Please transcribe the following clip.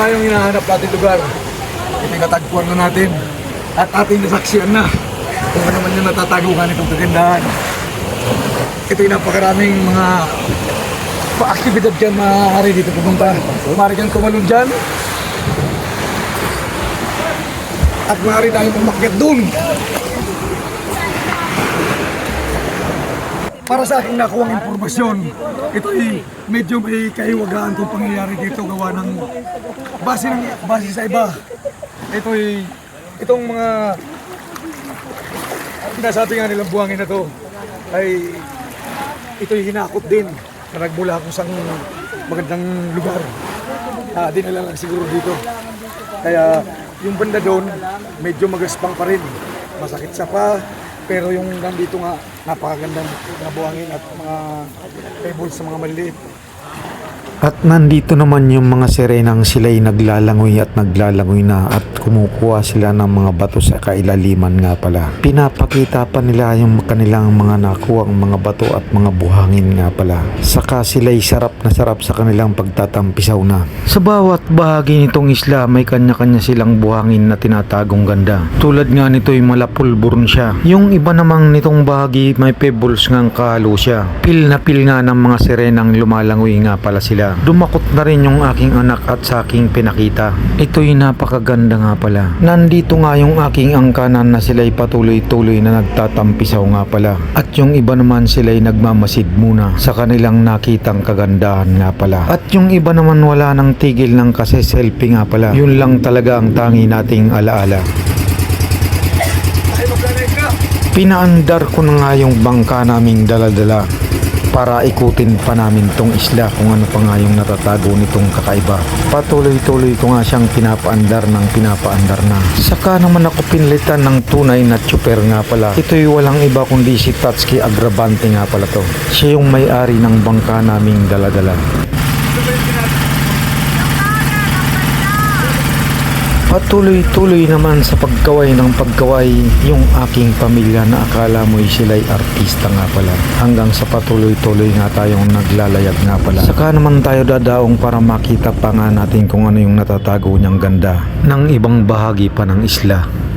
Yung hinahanap natin lugar, pinagtatagpuan na natin at ating nasaksiyan na kung ano man yung natatagukan itong kagandahan. Ito yung napakaraming mga pa-aktibidad dyan maaari dito pumunta. Maaari kang tumalon dyan at maaari tayong umakyat dun. Para sa aking nakuwang impormasyon, ito ay medyo may kahiwagaan itong pangyayari dito gawa ng base, ng, base sa iba. Ito ay itong mga sinasabi nga nilang buhangin na to ay ito ay hinakot din na nagmula kung sang magandang lugar. Ah, dinala lang siguro dito. Kaya yung banda doon, medyo magaspang pa rin. Masakit sa pa, pero yung nandito nga, napakagandang mga buhangin at mga pebbles sa mga maliliit. At nandito naman yung mga sirenang sila'y naglalangoy at naglalangoy na at kumukuha sila ng mga bato sa kailaliman nga pala. Pinapakita pa nila yung kanilang mga nakuwang mga bato at mga buhangin nga pala. Saka sila'y sarap na sarap sa kanilang pagtatampisaw na. Sa bawat bahagi nitong isla may kanya-kanya silang buhangin na tinatagong ganda. Tulad nga nito'y malapulburon siya. Yung iba namang nitong bahagi may pebbles ngang kahalo siya. Pil na pil nga ng mga sirenang lumalangoy nga pala sila. Dumakot na rin yung aking anak at sa aking pinakita. Ito'y napakaganda nga pala. Nandito nga yung aking angkanan na sila'y patuloy-tuloy na nagtatampisaw nga pala. At yung iba naman sila'y nagmamasid muna sa kanilang nakitang kagandahan nga pala. At yung iba naman wala nang tigil ng kasi selfie nga pala. Yun lang talaga ang tangi nating alaala. Pinaandar ko na nga yung bangka naming daladala para ikutin pa namin tong isla kung ano pa nga yung natatago nitong kakaiba. Patuloy-tuloy ko nga siyang pinapaandar ng pinapaandar na. Saka naman ako pinlitan ng tunay na tsuper nga pala. Ito'y walang iba kundi si Tatsuki Agravante nga pala to. Siya yung may-ari ng bangka naming daladala. Patuloy-tuloy naman sa pagkaway ng pagkaway yung aking pamilya na akala mo'y sila'y artista nga pala. Hanggang sa patuloy-tuloy nga tayong naglalayag nga pala. Saka naman tayo dadaong para makita pa nga natin kung ano yung natatago niyang ganda ng ibang bahagi pa ng isla.